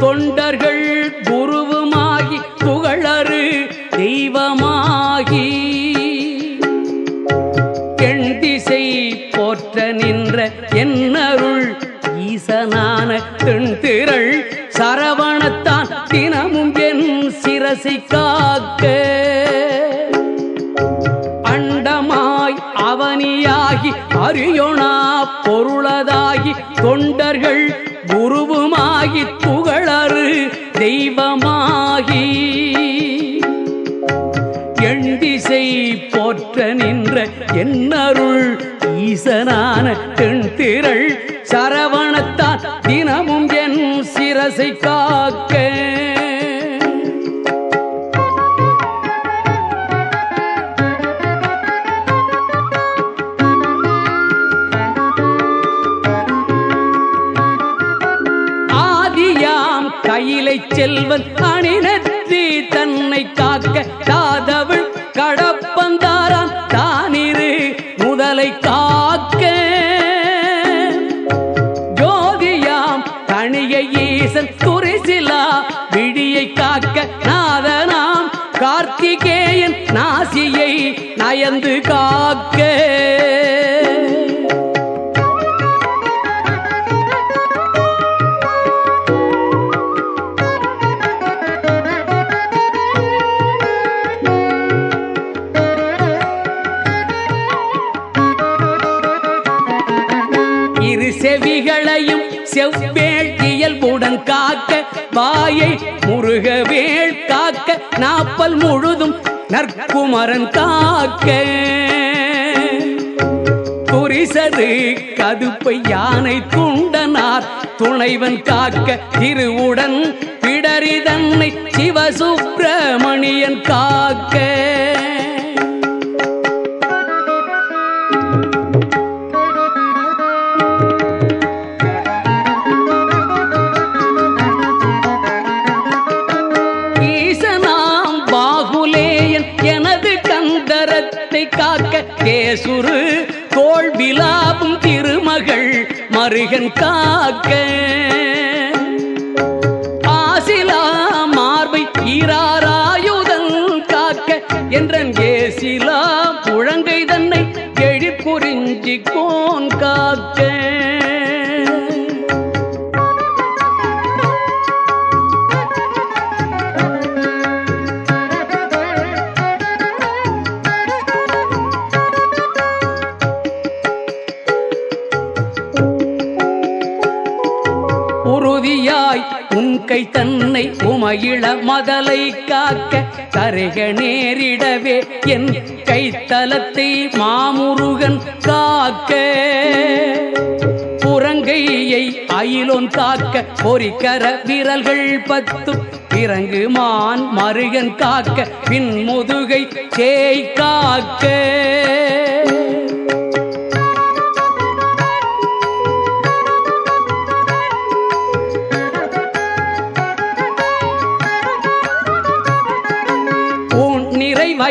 தொண்டர்கள் குருவுமாகி புகழரு தெய்வமாகி. கெண்டிசை போற்ற நின்ற என்னருள் ஈசனான தென்திரள் சரவணத்தான் தினமும் என் சிரசை காக்க. அண்டமாய் அவனியாகி அரியோனா பொருளதாகி தொண்டர்கள் குருவுமாகி தூ தெய்வமாகி எண்டிசை போற்ற நின்ற என்னருள் ஈசனான தென்திரள் சரவணத்தான் தினமும் என் சிரசை காக்க செல்வன் அணினத்தி தன்னை காக்க தாதவள் கடப்பந்தாரான் தானிரு முதலை காக்க. ஜோதியாம் தனியை ஈசன் துரிசிலா விழியை காக்க நாதனாம் கார்த்திகேயன் நாசியை நயந்து காக்க. காக்க வாயை முருகவேள் காக்க நாப்பல் முழுதும் நற்குமரன் காக்க. புரிசரு கதுப்பை யானை துண்டனார் துணைவன் காக்க திருவுடன் பிடரிதன்னை சிவசுப்பிரமணியன் காக்க. நாயகன் காக்க உமை தன்னை உமையிள மதலை காக்க கரைக நேரிடவே. என் கைத்தலத்தை மாமுருகன் காக்க. புறங்கையை அயிலோன் காக்க பொறிக்கர விரல்கள் பத்து பிறங்கு மான் மருகன் காக்க பின் முதுகை சேய் காக்க.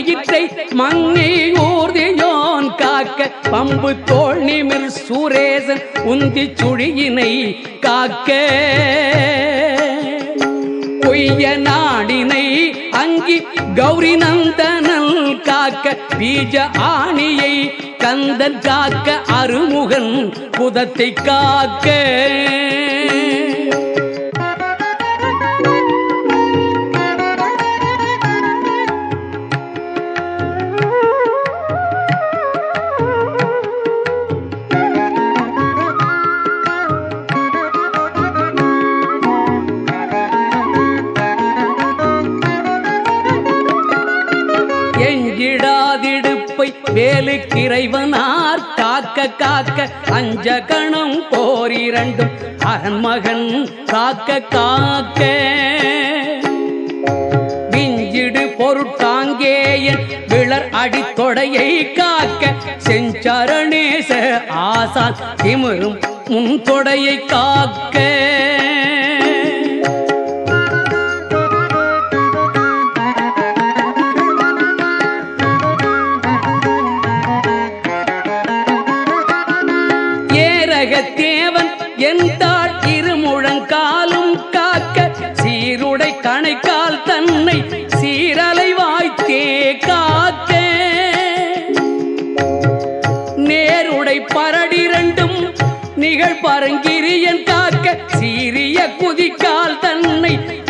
நிறை வயிற்றை மங்கை ஊர்தியோன் காக்க பம்பு தோல் நிமிர் சுரேசன் உந்தி சுழியினை காக்க. பொய்ய நாடினை அங்கி கௌரி நந்தனல் காக்க பீஜ ஆணியை கந்தன் காக்க அருமுகன் புதத்தை காக்க. அஞ்ச கணம் போரிரண்டும் அரண்மகன் காக்க காக்க. விஞ்சிடு பொருட்டாங்கேயன் விளர் அடித்தொடையை காக்க. செஞ்சரணேச ஆசான் திமிரும் முன் தொடையை காக்க.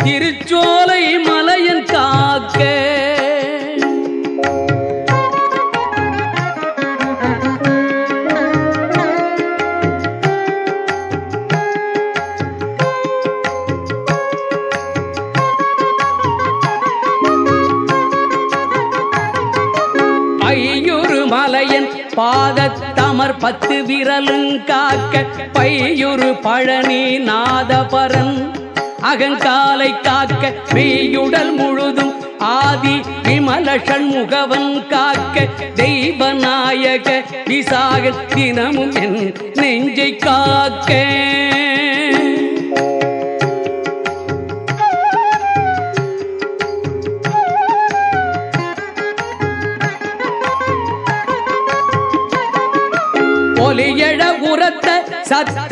திருச்சோ அகங்காலை காக்க மெய்யுடல் முழுதும் ஆதி விமல சண்முகவன் காக்க தெய்வ நாயக விசாக தினமும் என் நெஞ்சை காக்க. ஒலியழ உரத்த சத்தத்தொடு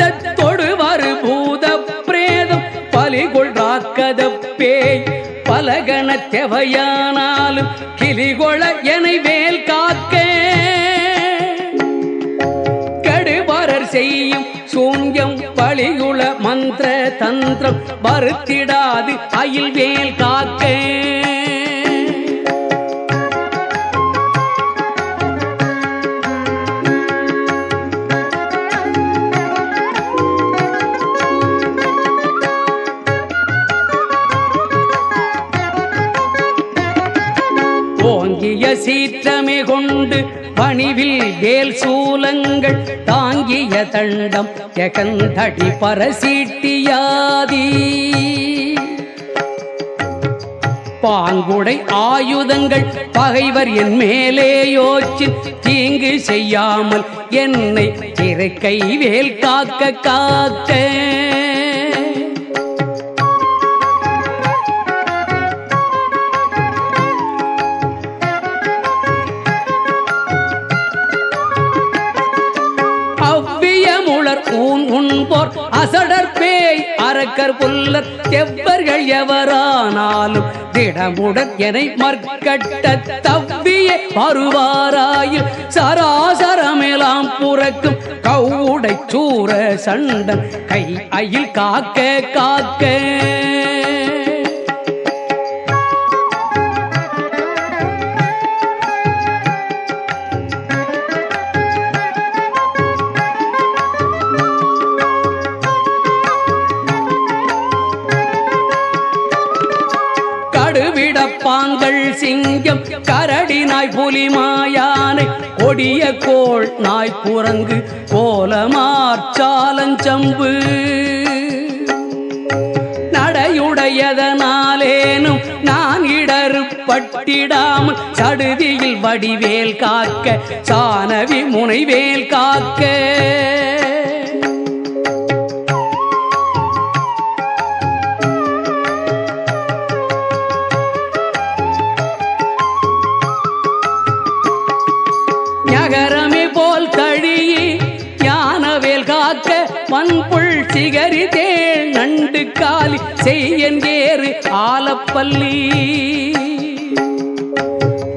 பலிகொள் ராக்கதப்பேய் பலகண தெவையானாலும் கிளிகொள எனை வேல் காக்க கடுபரர் செய்யும் சூங்கம் பலிகுள மந்திர தந்திரம் வருத்திடாது அயில் வேல் காக்க சீற்றமே கொண்டு பணிவில் வேல் சூலங்கள் தாங்கிய தண்டம் ஜெகந்தடி பரசீட்டியாதி. பாங்குடை ஆயுதங்கள் பகைவர் என் மேலே யோச்சி தீங்கு செய்யாமல் என்னை திரைக்கை வேல் காக்க காக்க ஊன் உண்போர் அசடர் பேய் அரக்கர் புல்லர் தெவ்வர்கள் எவரானாலும் திடமுடன் எனை மற்கட்ட தவ்விய வருவாராயில் சராசரமெலாம் புறக்கும் கவுடை சூர சண்டன் கை அயில் காக்க காக்க கொடிய கோள் நாய் குரங்கு கோலமார்ச்சாலஞ்சம்பு நடையுடையதனாலேனும் நான் இடறு பட்டிடாமல் சடுதியில் வடிவேல் காக்க சானவி முனைவேல் காக்க. மண்புள் தேள் நண்டு காலி செய்யேறு ஆலப்பள்ளி.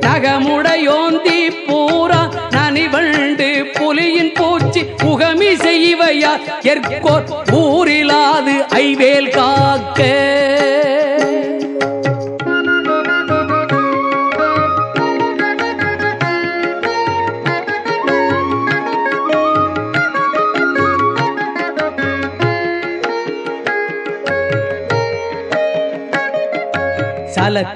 நகமுடையோந்தி பூரா நனிவண்டு புலியின் பூச்சி புகமி செய்வையா எற்கோர் ஊரிலாது ஐவேல் காக்க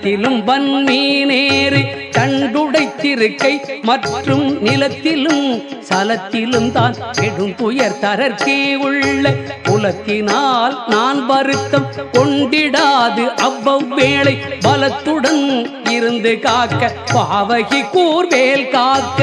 நிலத்திலும் வன்மீனேறு கண்டுடைத்திருக்கை மற்றும் நிலத்திலும் சலத்திலும் தான் கெடும் துயர் தரற்கே உள்ள புலத்தினால் நான் வருத்தம் கொண்டிடாது அவ்வளை பலத்துடன் இருந்து காக்க பாவகி கூர்வேல் காக்க.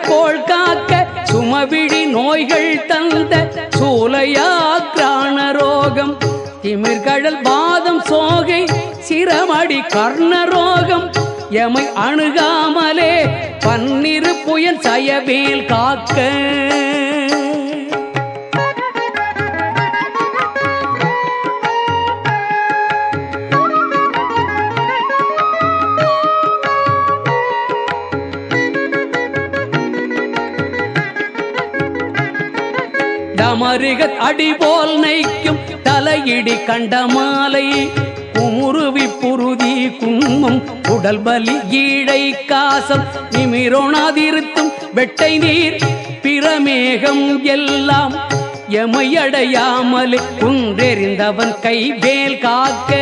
கோள் காக்க சுமவிழி நோய்கள் தந்த சூலையா கிராண ரோகம். திமிர்கடல் பாதம் சோகை சிரமடி கர்ண ரோகம். எமை அணுகாமலே பன்னிரு புயல் சயவேல் காக்க. தமருகத் அடிபோல் நைக்கும் தலையிடி கண்ட மாலை குமுருவி புருதி குன்மம் உடல் பலி ஈழை காசம் நிமிரோணாதிருத்தும் வெட்டை நீர் பிரமேகம் எல்லாம் எமையடையாமல் குன்றெறிந்தவன் கை வேல் காக்க.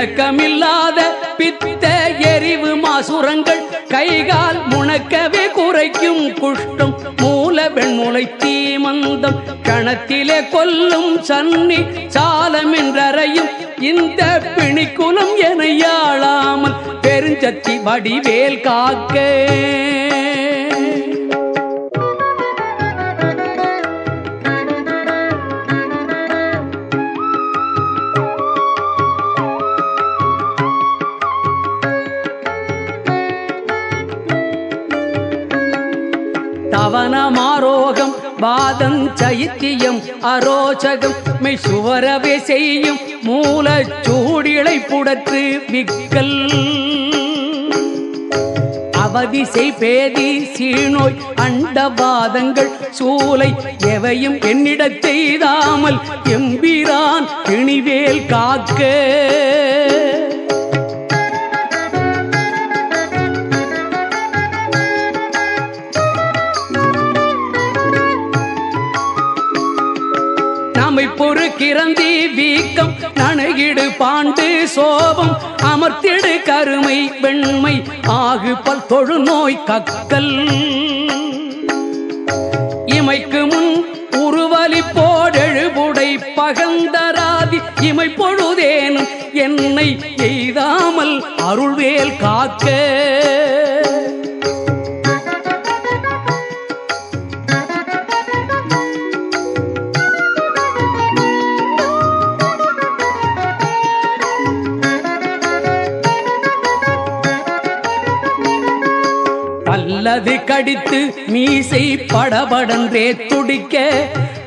இணக்கமில்லாத பித்த எரிவு மாசுரங்கள் கைகால் முணக்கவே குறைக்கும் குஷ்டம் மூல வெண்முளை தீமந்தம் கணத்திலே கொல்லும் சன்னி சாலமென்றறையும் இந்த பிணிக்குலம் என யாழாமல் பெருஞ்சத்தி வடிவேல் காக்க தவனமாரோகம் வாதம் சைத்தியம் அரோச்சகம் மெய் சுவரவே செய்யும் மூலச் சூடிளை புடற்று விக்கல் அவதிசை பேதி சீநோய் அண்டவாதங்கள் சூலை எவையும் என்னிடத் செய்தாமல் எம்பிரான் திணிவேல் காக்க. அம்மை பொறு கிரந்தி வீக்கம் நனகிடு பாண்டு சோபம் அமர்த்திடு கருமை வெண்மை ஆகு பல் தொழுநோய் கக்கல். இமைக்கு முன் உருவலி போடெழுபுடை பகந்தராதி இமை பொழுதேனும் என்னை எய்தாமல் அருள்வேல் காக்க. அல்லது கடித்து மீசை படபடன்றே துடிக்க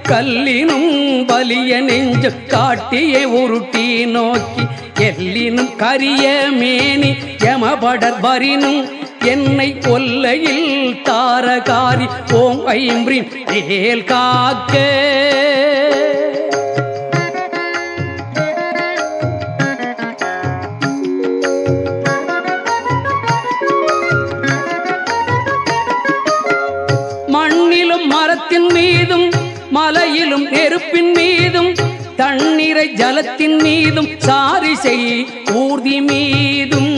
கல்லினும் வலிய நெஞ்ச காட்டியே உருட்டி நோக்கி எல்லினும் கரிய மேனி எமபடர் வரினும் என்னை கொல்லையில் தாரகாரி ஓம் ஐம்ரின் ஏல் காக்க. மண்ணிலும் மரத்தின் மீதும் மலையிலும் நெருப்பின் மீதும் தண்ணீரை ஜலத்தின் மீதும் சாரிசை ஊர்தி மீதும்.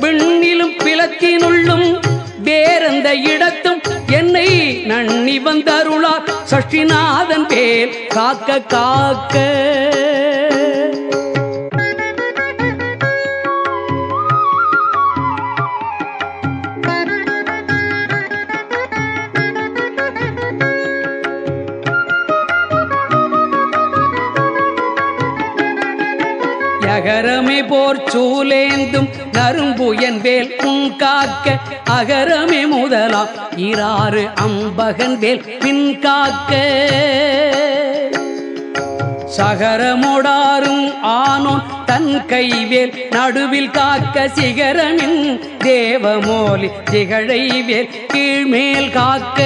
விண்ணிலும் பிளத்தினுள்ளும் வேறந்த இடத்தும் என்னை நன்னி வந்தருளார் சஷ்டிநாதன் பேர் காக்க காக்க. யகரமே போர் சூலேந்தும் நரும்புயன் வேல் உன் காக்க அகரமே முதலாம் இராறு அம்பகன் வேல் பின் காக்க. சகரமுடாரும் ஆனோன் தன் கைவேல் நடுவில் காக்க சிகரமின் தேவமோலி திகழைவேல் கீழ்மேல் காக்க.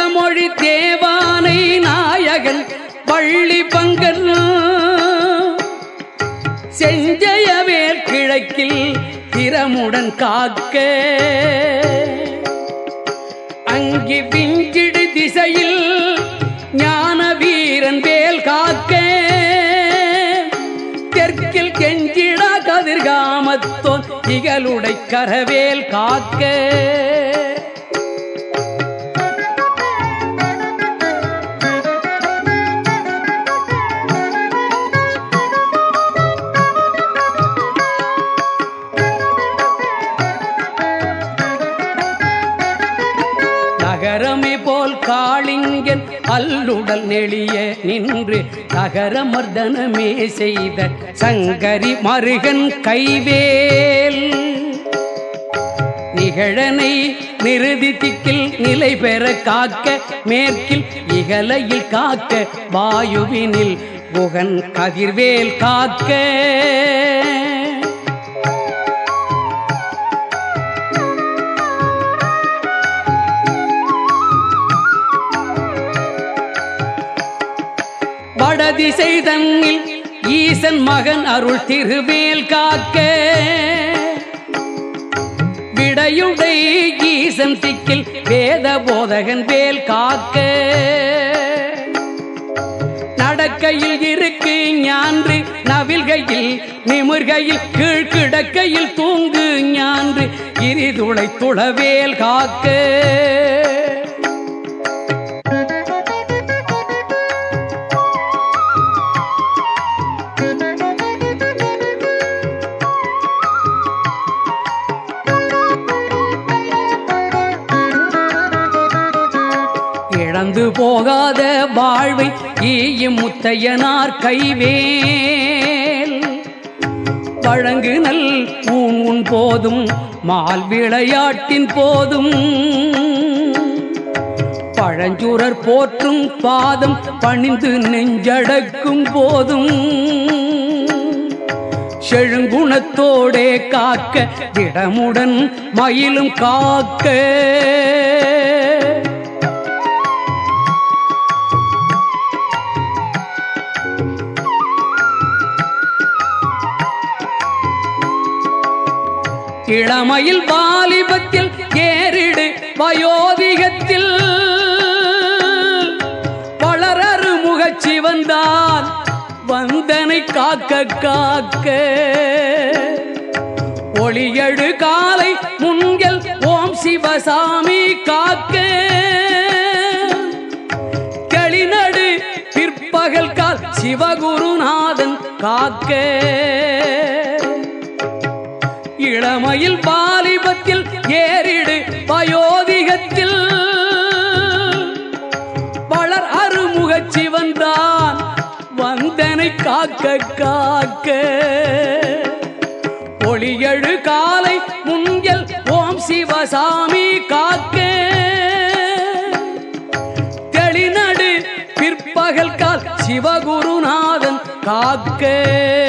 செந்தமொழி தேவானை நாயகன் பள்ளி பங்கன். செஞ்சயவேர் கிழக்கில் திறமுடன் காக்க. அங்கி பிஞ்சிடு திசையில் ஞான வீரன் வேல் காக்க. தெற்கில் கெஞ்சிடா கதிர்காமத்தோன் இகலுடை கரவேல் காக்க. தன்னுடல் நெளிய நின்று நகரமர்தனமே செய்த சங்கரி மருகன் கைவேல். நிகழனை நிறுதி திக்கில் நிலை பெற காக்க மேற்கில் இகலையில் காக்க வாயுவினில் புகன் கதிர்வேல் காக்க. வடதிசை தன்னில் ஈசன் மகன் அருள் திருவேல் காக்க. விடையுடை ஈசன் திக்கில் வேத போதகன் வேல் காக்க. நடக்கையில் இருக்கு ஞான்று நவில்கையில் நிமிர்கையில் கீழ் கிடக்கையில் தூங்கு ஞான்று இரிதுளை துளவேல் காக்க. வந்து போகாத வாழ்வை ஈயும் முத்தையனார் கைவேல். வழங்கு நல் ஊன் உன் போதும் மால் விளையாட்டின் போதும். பழஞ்சுரர் போற்றும் பாதம் பணிந்து நெஞ்சடக்கும் போதும். செழுங்குணத்தோடே காக்க திடமுடன் மயிலும் காக்க. இளமையில் வாலிபத்தில் ஏறிடு வயோதிகத்தில். வளரறு முகச்சி வந்தான் வந்தனை காக்க காக்க. ஒளியழு காலை முன்கள் ஓம் சிவசாமி காக்க. களிநடு பிற்பகல் கால் சிவகுருநாதன் காக்க. மயில் பாலிபத்தில் ஏறிடு வயோதிகத்தில். வளர் அருமுகச் சிவன்தான் வந்தனை காக்க காக்க. ஒளியழு காலை முன்கள் ஓம் சிவசாமி காக்க. தெளிநடு பிற்பகல் கால் சிவகுருநாதன் காக்க.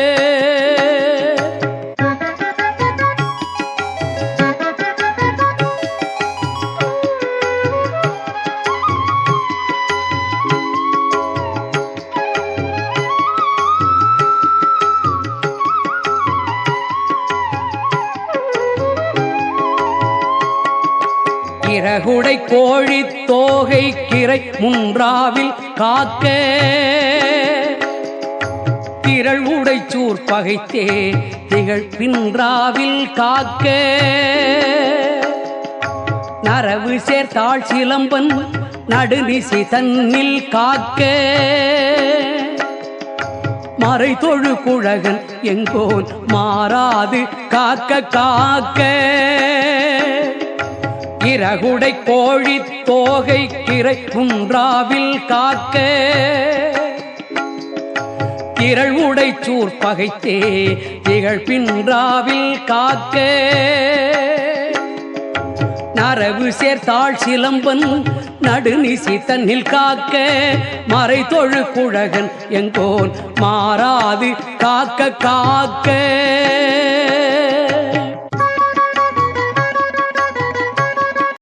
இறகுடை கோழி தோகை கிரை முன்றாவில் காக்க. திரள் உடைச்சூர் பகைத்தே திகழ் பின்றாவில் காக்க. நரவு சேர்த்தாள் சிலம்பன் நடுநிசி தன்னில் காக்க. மறை தொழு குழகன் எங்கோன் மாறாது காக்க காக்க. இறகுடை கோழி தோகை கிரை குன்றாவில் காக்க. திரள் உடைச்சூர் பகைத்தே திகழ் பின்றாவில் காக்க. நரவு சேர்த்தாள் சிலம்பன் நடுநிசி தன்னில் காக்க. மறை தொழு குழகன் எங்கோன் மாறாது காக்க காக்க.